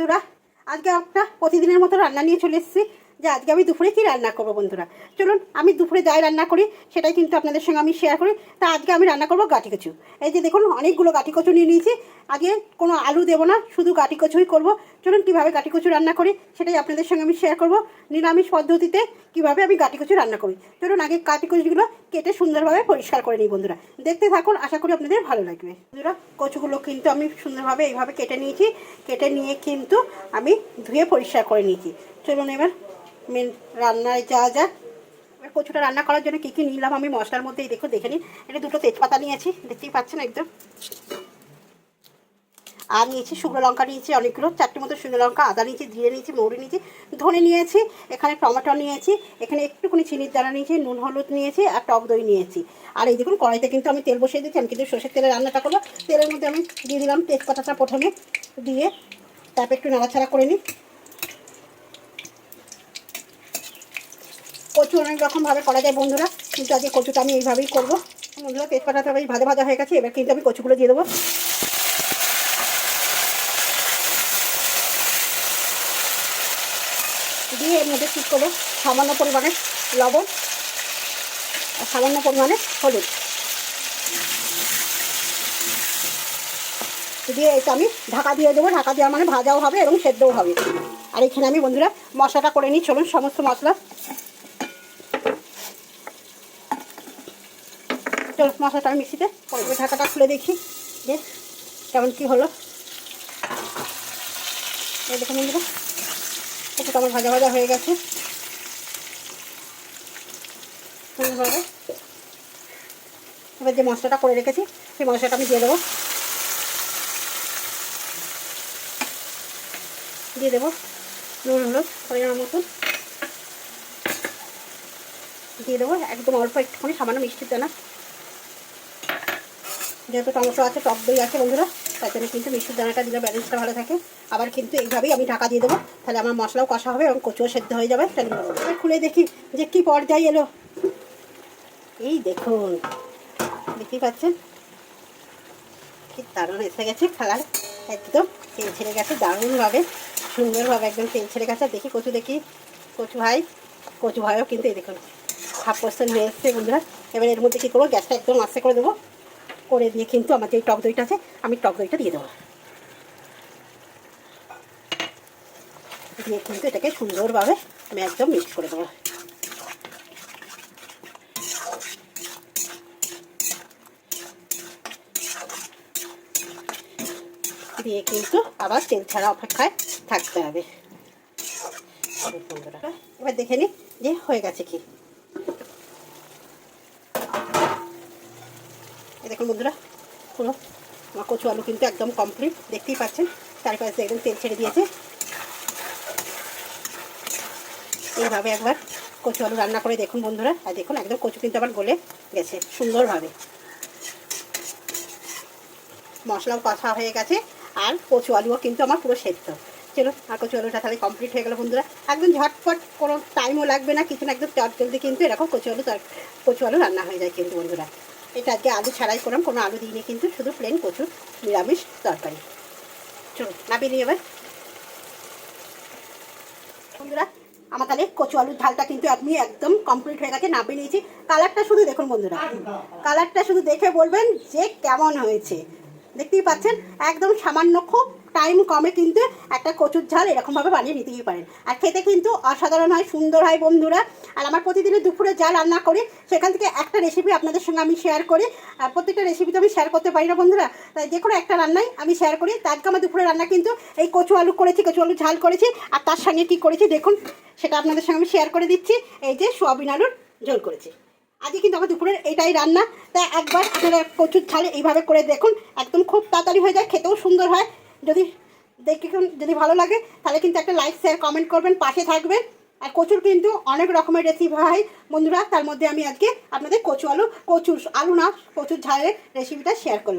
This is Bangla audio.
বন্ধুরা আজকে একটা প্রতিদিনের মতো রান্না নিয়ে চলে এসেছি। যে আজকে আমি দুপুরে কি রান্না করব বন্ধুরা? চলুন, আমি দুপুরে যাই রান্না করি, সেটাই কিন্তু আপনাদের সঙ্গে আমি শেয়ার করি। তা আজকে আমি রান্না করব গাটি কচু। এই যে দেখুন, অনেকগুলো গাটি কচু নিয়ে নিয়েছি। আজকে কোনো আলু দেবো না, শুধু গাটি কচুই করব। চলুন, কীভাবে গাটি কচু রান্না করি, সেটাই আপনাদের সঙ্গে আমি শেয়ার করব। নিরামিষ পদ্ধতিতে কীভাবে আমি গাটি কচু রান্না করি। চলুন, আগে গাটি কচুগুলো কেটে সুন্দরভাবে পরিষ্কার করে নিই বন্ধুরা। দেখতে থাকুন, আশা করি আপনাদের ভালো লাগবে। বন্ধুরা, কচুগুলো কিন্তু আমি সুন্দরভাবে এইভাবে কেটে নিয়েছি। কেটে নিয়ে কিন্তু আমি ধুয়ে পরিষ্কার করে নিয়েছি। চলুন এবার মেন রান্নায় যা যা। কচুটা রান্না করার জন্য কী কী নিলাম আমি মশলার মধ্যেই দেখো, দেখে নিন এটা দুটো তেজপাতা নিয়েছি, দেখতেই পাচ্ছেন একদম। আর নিয়েছি শুকনো লঙ্কা নিয়েছি অনেকগুলো, চারটে মতো শুকনো লঙ্কা, আদা নিয়েছি, জিরে নিয়েছি, মৌরি নিয়েছি, ধনে নিয়েছি, এখানে টমেটো নিয়েছি, এখানে একটুখানি চিনির দানা নিয়েছি, নুন, হলুদ নিয়েছি আর টক দই নিয়েছি। আর এই দেখুন কড়াইতে কিন্তু আমি তেল বসিয়ে দিচ্ছি আমি কিন্তু সর্ষের তেলে রান্নাটা করব। তেলের মধ্যে আমি দিয়ে দিলাম তেজপাতাটা প্রথমে, দিয়ে তারপর একটু নাড়াচাড়া করে নিই। কচু অনেক রকমভাবে করা যায় বন্ধুরা। কিন্তু আজকে কচুটা আমি এইভাবেই করব। বন্ধুরা তেজপাতাটা বেশ ভাজা ভাজা হয়ে গেছে, এবার কিন্তু আমি কচুগুলো দিয়ে দেবো। দিয়ে এর মধ্যে ঠিক করব? সামান্য পরিমাণে লবণ আর সামান্য পরিমাণে হলুদ। দিয়ে এটা আমি ঢাকা দিয়ে দেবো। ঢাকা দেওয়া মানে ভাজাও হবে এবং সেদ্ধও হবে। আর এখানে আমি বন্ধুরা মশলাটা করে নিই। চলুন, সমস্ত মশলা চলো, মশলাটা আমি মিক্সিতে ঢাকাটা খুলে দেখি, যে কেমন কী হলো। একটু আমার ভাজা ভাজা হয়ে গেছে। এবার যে মশলাটা করে রেখেছি, সেই মশলাটা আমি দিয়ে দেবো। দিয়ে দেবো নুন, হলুদ, পরিমাণ মতন। দিয়ে দেবো একদম অল্প একটুখানি, সামান্য মিষ্টির দানা। যেহেতু টমেটো আছে, টক দই আছে বন্ধুরা তার জন্য কিন্তু মিষ্টির দানাটা দিলে ব্যালেন্সটা ভালো থাকে। আবার কিন্তু এইভাবেই আমি ঢাকা দিয়ে দেবো। তাহলে আমার মশলাও কষা হবে এবং কচুও সেদ্ধ হয়ে যাবে। তাহলে খুলে দেখি যে কী পর্যায়ে এলো। এই দেখুন, দেখতেই পাচ্ছেন? কি দারুণ এসে গেছে কালার একদম তেল ছেড়ে গেছে, দারুণভাবে, সুন্দরভাবে একদম তেল ছেড়ে গেছে। দেখি কচু দেখি। কচু ভাই, কচু ভাইও কিন্তু এই দেখুন, হাফ পার্সেন্ট হয়ে এসছে বন্ধুরা। এবার এর মধ্যে কী করব? গ্যাসটা একদম আস্তে করে দেবো। করে দিয়ে কিন্তু আমার যে টক দইটা আছে, আমি টক দইটা দিয়ে দেবো। দিয়ে কিন্তু এটাকে সুন্দরভাবে আমি একদম মিক্স করে দেবো। দিয়ে কিন্তু আবার তেল ছাড়া অপেক্ষায় থাকতে হবে। এবার দেখে নিই যে হয়ে গেছে কি। দেখুন বন্ধুরা পুরো আমার কচু আলু কিন্তু একদম কমপ্লিট দেখতেই পাচ্ছেন চারিপাশে একদম তেল ছেড়ে দিয়েছে। এইভাবে একবার কচু আলু রান্না করে দেখুন বন্ধুরা, আর দেখুন একদম কচু কিন্তু আবার গলে গেছে, সুন্দরভাবে। মশলাও কষা হয়ে গেছে, আর কচু আলুও কিন্তু আমার পুরো সেদ্ধ। চলো, আর কচু আলুটা তাহলে কমপ্লিট হয়ে গেলো বন্ধুরা। একদম ঝটপট, কোনো টাইমও লাগবে না, কিছু না, একদম চট জলদি কিন্তু এরকম কচু আলু কচু আলু রান্না হয়ে যায় কিন্তু বন্ধুরা। এটা আজকে আলু ছাড়াই করলাম, কোনো আলু দিইনি, কিন্তু শুধু প্লেন কচুর নিরামিষ তরকারি। চলো নামিয়ে নিই এবার। বন্ধুরা, আমার তাহলে কচু আলুর ঝালটা কিন্তু আপনি একদম কমপ্লিট হয়ে গেছে, নামিয়ে নিয়েছি। কালারটা শুধু দেখুন বন্ধুরা। কালারটা শুধু দেখে বলবেন যে কেমন হয়েছে। দেখতেই পাচ্ছেন, একদম সামান্য খুব টাইম কমে কিন্তু একটা কচুর ঝাল এরকমভাবে বানিয়ে নিতেই পারেন। আর খেতে কিন্তু অসাধারণ হয়, সুন্দর হয় বন্ধুরা। আর আমার প্রতিদিনের দুপুরে যা রান্না করি, সেখান থেকে একটা রেসিপি আপনাদের সঙ্গে আমি শেয়ার করি। আর প্রত্যেকটা রেসিপি তো আমি শেয়ার করতে পারি না বন্ধুরা। তাই যে কোনো একটা রান্নাই আমি শেয়ার করি। তার আমার দুপুরে রান্না কিন্তু এই কচু আলু করেছি, কচু আলু ঝাল করেছি। আর তার সঙ্গে কী করেছি দেখুন, সেটা আপনাদের সঙ্গে আমি শেয়ার করে দিচ্ছি। এই যে সোয়াবিন আলুর ঝোল করেছি। আজকে কিন্তু আমার দুপুরের এটাই রান্না। তাই একবার আপনারা কচুর ঝাল এইভাবে করে দেখুন, একদম খুব তাড়াতাড়ি হয়ে যায়, খেতেও সুন্দর হয়। যদি দেখুন যদি ভালো লাগে, তাহলে কিন্তু একটা লাইক শেয়ার কমেন্ট করবেন, পাশে থাকবেন। আর কচুর কিন্তু অনেক রকমের রেসিপি হয়। বন্ধুরা, তার মধ্যে আমি আজকে আপনাদের কচু আলু, কচুর আলু না, কচুর ঝালের রেসিপিটা শেয়ার করলাম।